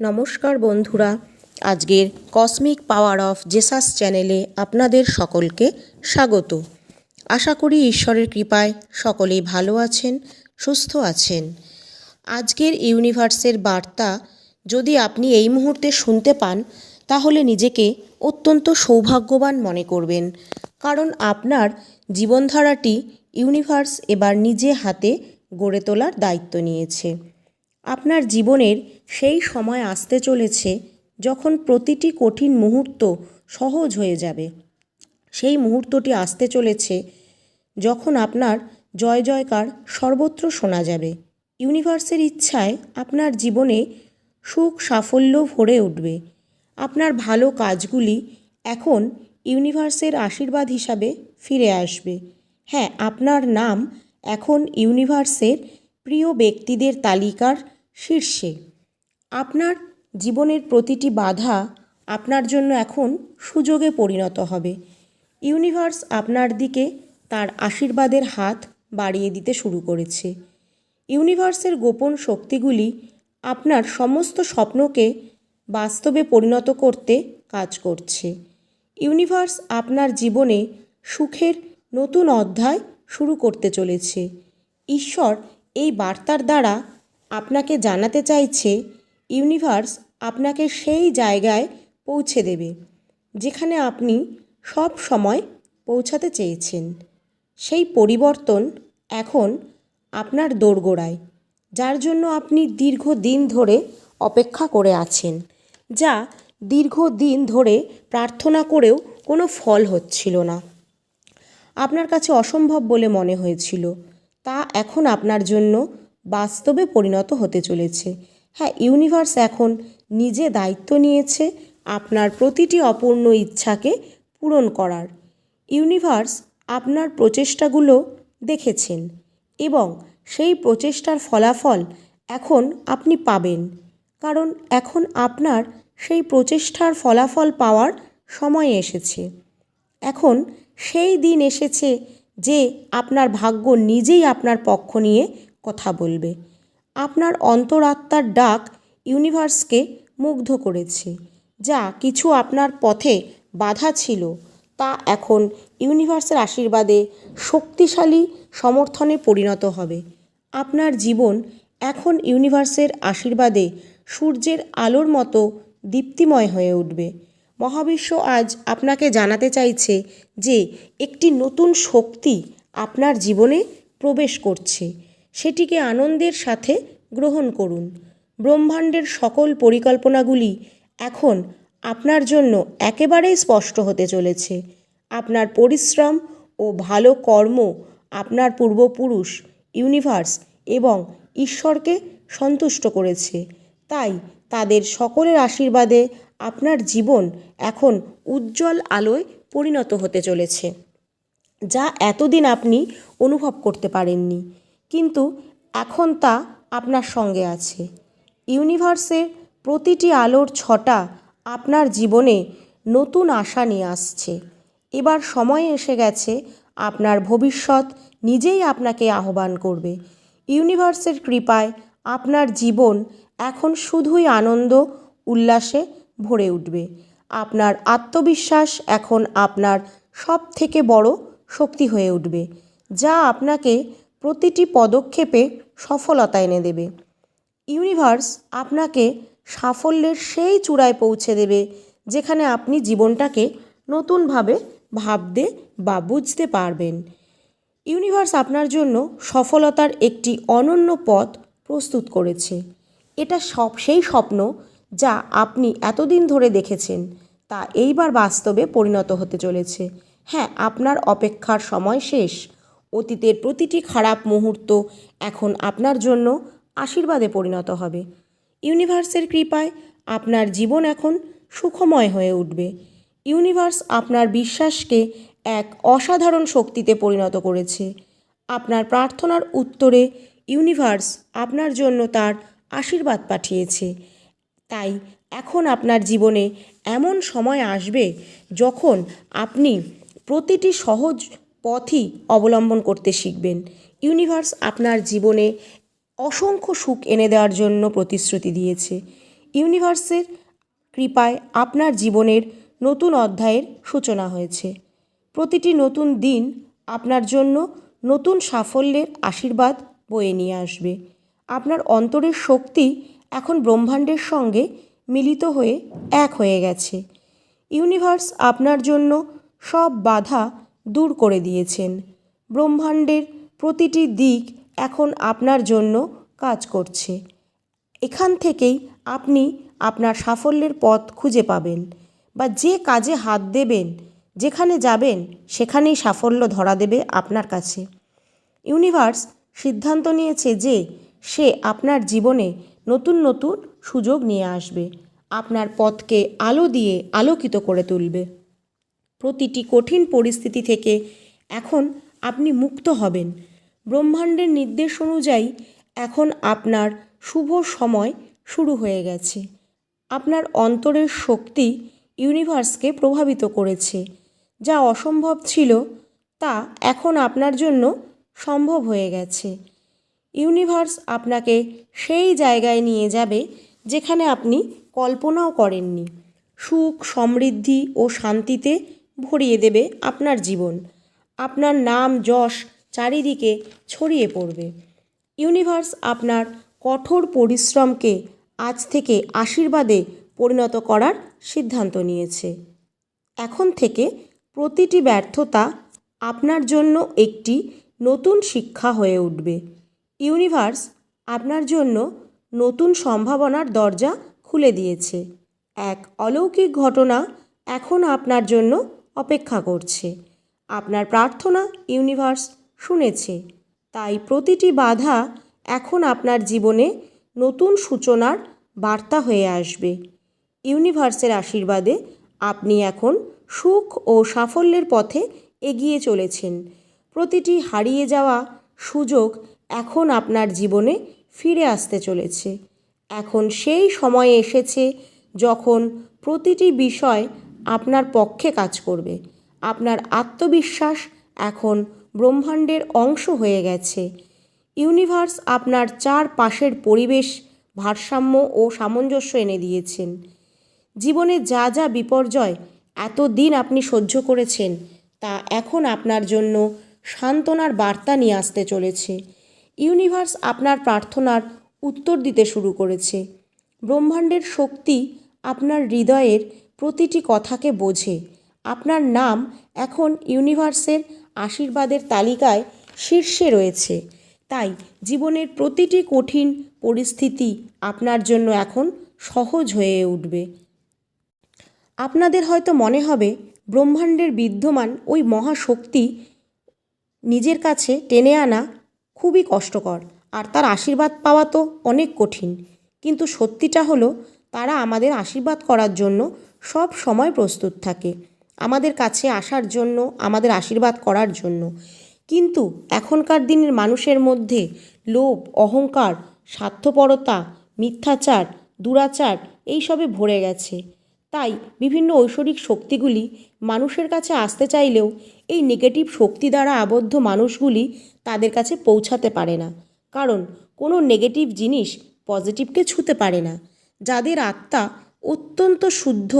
নমস্কার বন্ধুরা, আজকের কসমিক পাওয়ার অফ জেসাস চ্যানেলে আপনাদের সকলকে স্বাগত। আশা করি ঈশ্বরের কৃপায় সকলেই ভালো আছেন, সুস্থ আছেন। আজকের ইউনিভার্সের বার্তা, যদি আপনি এই মুহূর্তে শুনতে পান, তাহলে নিজেকে অত্যন্ত সৌভাগ্যবান মনে করবেন। কারণ আপনার জীবনধারাটি ইউনিভার্স এবার নিজে হাতে গড়ে তোলার দায়িত্ব নিয়েছে। আপনার জীবনের সেই সময় আসতে চলেছে যখন প্রতিটি কঠিন মুহূর্ত সহজ হয়ে যাবে। সেই মুহূর্তটি আসতে চলেছে যখন আপনার জয় জয়কার সর্বত্র শোনা যাবে। ইউনিভার্সের ইচ্ছায় আপনার জীবনে সুখ সাফল্য ভরে উঠবে। আপনার ভালো কাজগুলি এখন ইউনিভার্সের আশীর্বাদ হিসাবে ফিরে আসবে। হ্যাঁ আপনার নাম এখন ইউনিভার্সের প্রিয় ব্যক্তিদের তালিকার শীর্ষে। আপনার জীবনের প্রতিটি বাধা আপনার জন্য এখন সুযোগে পরিণত হবে। ইউনিভার্স আপনার দিকে তার আশীর্বাদের হাত বাড়িয়ে দিতে শুরু করেছে। ইউনিভার্সের গোপন শক্তিগুলি আপনার সমস্ত স্বপ্নকে বাস্তবে পরিণত করতে কাজ করছে। ইউনিভার্স আপনার জীবনে সুখের নতুন অধ্যায় শুরু করতে চলেছে। ঈশ্বর এই বার্তার দ্বারা আপনাকে জানাতে চাইছে ইউনিভার্স আপনাকে সেই জায়গায় পৌঁছে দেবে, যেখানে আপনি সব সময় পৌঁছাতে চেয়েছেন। সেই পরিবর্তন এখন আপনার দোরগোড়ায়, যার জন্য আপনি দীর্ঘদিন ধরে অপেক্ষা করে আছেন, যা দীর্ঘদিন ধরে প্রার্থনা করেও কোনো ফল হচ্ছিল না। আপনার কাছে অসম্ভব বলে মনে হয়েছিল, তা এখন আপনার জন্য বাস্তবে পরিণত হতে চলেছে। হ্যাঁ ইউনিভার্স এখন নিজে দায়িত্ব নিয়েছে আপনার প্রতিটি অপূর্ণ ইচ্ছাকে পূরণ করার। ইউনিভার্স আপনার প্রচেষ্টাগুলো দেখেছেন এবং সেই প্রচেষ্টার ফলাফল এখন আপনি পাবেন। কারণ এখন আপনার সেই প্রচেষ্টার ফলাফল পাওয়ার সময় এসেছে। এখন সেই দিন এসেছে যে আপনার ভাগ্য নিজেই আপনার পক্ষ নিয়ে কথা বলবে। আপনার অন্তরাত্মার ডাক ইউনিভার্সকে মুগ্ধ করেছে। যা কিছু আপনার পথে বাধা ছিল, তা এখন ইউনিভার্সের আশীর্বাদে শক্তিশালী সমর্থনে পরিণত হবে। আপনার জীবন এখন ইউনিভার্সের আশীর্বাদে সূর্যের আলোর মতো দীপ্তিময় হয়ে উঠবে। মহাবিশ্ব আজ আপনাকে জানাতে চাইছে যে একটি নতুন শক্তি আপনার জীবনে প্রবেশ করছে। সেটিকে আনন্দের সাথে গ্রহণ করুন। ব্রহ্মাণ্ডের সকল পরিকল্পনাগুলি এখন আপনার জন্য একেবারেই স্পষ্ট হতে চলেছে। আপনার পরিশ্রম ও ভালো কর্ম আপনার পূর্বপুরুষ, ইউনিভার্স এবং ঈশ্বরকে সন্তুষ্ট করেছে। তাই তাদের সকলের আশীর্বাদে আপনার জীবন এখন উজ্জ্বল আলোয় পরিণত হতে চলেছে, যা এতদিন আপনি অনুভব করতে পারেননি। কিন্তু এখন তা আপনার সঙ্গে আছে। ইউনিভার্সের প্রতিটি আলোর ছটা আপনার জীবনে নতুন আশা নিয়ে আসছে। এবার সময় এসে গেছে আপনার ভবিষ্যৎ নিজেই আপনাকে আহ্বান করবে। ইউনিভার্সের কৃপায় আপনার জীবন এখন শুধুই আনন্দ, উল্লাসে ভরে উঠবে। আপনার আত্মবিশ্বাস এখন আপনার সব থেকে বড় শক্তি হয়ে উঠবে। যা আপনাকে প্রতিটি পদক্ষেপে সফলতা এনে দেবে। ইউনিভার্স আপনাকে সাফল্যের সেই চূড়ায় পৌঁছে দেবে, যেখানে আপনি জীবনটাকে নতুনভাবে ভাবতে বা বুঝতে পারবেন। ইউনিভার্স আপনার জন্য সফলতার একটি অনন্য পথ প্রস্তুত করেছে। এটা সব, সেই স্বপ্ন যা আপনি এতদিন ধরে দেখেছেন, তা এইবার বাস্তবে পরিণত হতে চলেছে। হ্যাঁ আপনার অপেক্ষার সময় শেষ অতীতের প্রতিটি খারাপ মুহূর্ত এখন আপনার জন্য আশীর্বাদে পরিণত হবে। ইউনিভার্সের কৃপায় আপনার জীবন এখন সুখময় হয়ে উঠবে। ইউনিভার্স আপনার বিশ্বাসকে এক অসাধারণ শক্তিতে পরিণত করেছে। আপনার প্রার্থনার উত্তরে ইউনিভার্স আপনার জন্য তার আশীর্বাদ পাঠিয়েছে। তাই এখন আপনার জীবনে এমন সময় আসবে যখন আপনি প্রতিটি সহজ পথই অবলম্বন করতে শিখবেন। ইউনিভার্স আপনার জীবনে অসংখ্য সুখ এনে দেওয়ার জন্য প্রতিশ্রুতি দিয়েছে। ইউনিভার্সের কৃপায় আপনার জীবনের নতুন অধ্যায়ের সূচনা হয়েছে। প্রতিটি নতুন দিন আপনার জন্য নতুন সাফল্যের আশীর্বাদ বয়ে নিয়ে আসবে। আপনার অন্তরের শক্তি এখন ব্রহ্মাণ্ডের সঙ্গে মিলিত হয়ে এক হয়ে গেছে। ইউনিভার্স আপনার জন্য সব বাধা দূর করে দিয়েছেন। ব্রহ্মাণ্ডের প্রতিটি দিক এখন আপনার জন্য কাজ করছে। এখান থেকেই আপনি আপনার সাফল্যের পথ খুঁজে পাবেন বা যে কাজে হাত দেবেন, যেখানে যাবেন, সেখানেই সাফল্য ধরা দেবে আপনার কাছে। ইউনিভার্স সিদ্ধান্ত নিয়েছে যে সে আপনার জীবনে নতুন নতুন সুযোগ নিয়ে আসবে। আপনার পথকে আলো দিয়ে আলোকিত করে তুলবে। প্রতিটি কঠিন পরিস্থিতি থেকে এখন আপনি মুক্ত হবেন। ব্রহ্মাণ্ডের নির্দেশ অনুযায়ী এখন আপনার শুভ সময় শুরু হয়ে গেছে। আপনার অন্তরের শক্তি ইউনিভার্সকে প্রভাবিত করেছে। যা অসম্ভব ছিল, তা এখন আপনার জন্য সম্ভব হয়ে গেছে। ইউনিভার্স আপনাকে সেই জায়গায় নিয়ে যাবে যেখানে আপনি কল্পনাও করেননি। সুখ, সমৃদ্ধি ও শান্তিতে ভরিয়ে দেবে আপনার জীবন। আপনার নাম যশ চারিদিকে ছড়িয়ে পড়বে। ইউনিভার্স আপনার কঠোর পরিশ্রমকে আজ থেকে আশীর্বাদে পরিণত করার সিদ্ধান্ত নিয়েছে। এখন থেকে প্রতিটি ব্যর্থতা আপনার জন্য একটি নতুন শিক্ষা হয়ে উঠবে। ইউনিভার্স আপনার জন্য নতুন সম্ভাবনার দরজা খুলে দিয়েছে। এক অলৌকিক ঘটনা এখন আপনার জন্য অপেক্ষা করছে। আপনার প্রার্থনা ইউনিভার্স শুনেছে। তাই প্রতিটি বাধা এখন আপনার জীবনে নতুন সূচনার বার্তা হয়ে আসবে। ইউনিভার্সের আশীর্বাদে আপনি এখন সুখ ও সাফল্যের পথে এগিয়ে চলেছেন। প্রতিটি হারিয়ে যাওয়া সুযোগ এখন আপনার জীবনে ফিরে আসতে চলেছে। এখন সেই সময় এসেছে যখন প্রতিটি বিষয় আপনার পক্ষে কাজ করবে। আপনার আত্মবিশ্বাস এখন ব্রহ্মাণ্ডের অংশ হয়ে গেছে। ইউনিভার্স আপনার চারপাশের পরিবেশ, ভারসাম্য ও সামঞ্জস্য এনে দিয়েছেন। জীবনে যা যা বিপর্যয় এতদিন আপনি সহ্য করেছেন, তা এখন আপনার জন্য সান্ত্বনার বার্তা নিয়ে আসতে চলেছে। ইউনিভার্স আপনার প্রার্থনার উত্তর দিতে শুরু করেছে। ব্রহ্মাণ্ডের শক্তি আপনার হৃদয়ের প্রতিটি কথাকে বোঝে। আপনার নাম এখন ইউনিভার্সের আশীর্বাদের তালিকায় শীর্ষে রয়েছে। তাই জীবনের প্রতিটি কঠিন পরিস্থিতি আপনার জন্য এখন সহজ হয়ে উঠবে। আপনাদের হয়তো মনে হবে, ব্রহ্মাণ্ডের বিদ্যমান ওই মহাশক্তি নিজের কাছে টেনে আনা খুবই কষ্টকর, আর তার আশীর্বাদ পাওয়া তো অনেক কঠিন। কিন্তু সত্যিটা হলো, তারা আমাদের আশীর্বাদ করার জন্য সব সময় প্রস্তুত থাকে, আমাদের কাছে আসার জন্য, আমাদের আশীর্বাদ করার জন্য। কিন্তু এখনকার দিনের মানুষের মধ্যে লোভ, অহংকার, স্বার্থপরতা, মিথ্যাচার, দুরাচার এইসবে ভরে গেছে। তাই বিভিন্ন ঐশ্বরিক শক্তিগুলি মানুষের কাছে আসতে চাইলেও এই নেগেটিভ শক্তি দ্বারা আবদ্ধ মানুষগুলি তাদের কাছে পৌঁছাতে পারে না। কারণ কোনো নেগেটিভ জিনিস পজিটিভকে ছুতে পারে না। যাদের আত্মা অত্যন্ত শুদ্ধ।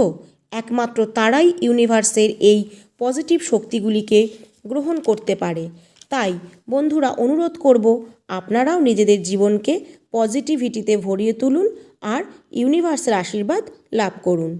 একমাত্র তারাই ইউনিভার্সের এই পজিটিভ শক্তিগুলিকে গ্রহণ করতে পারে। তাই, বন্ধুরা, অনুরোধ করব, আপনারাও নিজেদের জীবনকে পজিটিভিটিতে ভরিয়ে তুলুন আর ইউনিভার্সের আশীর্বাদ লাভ করুন।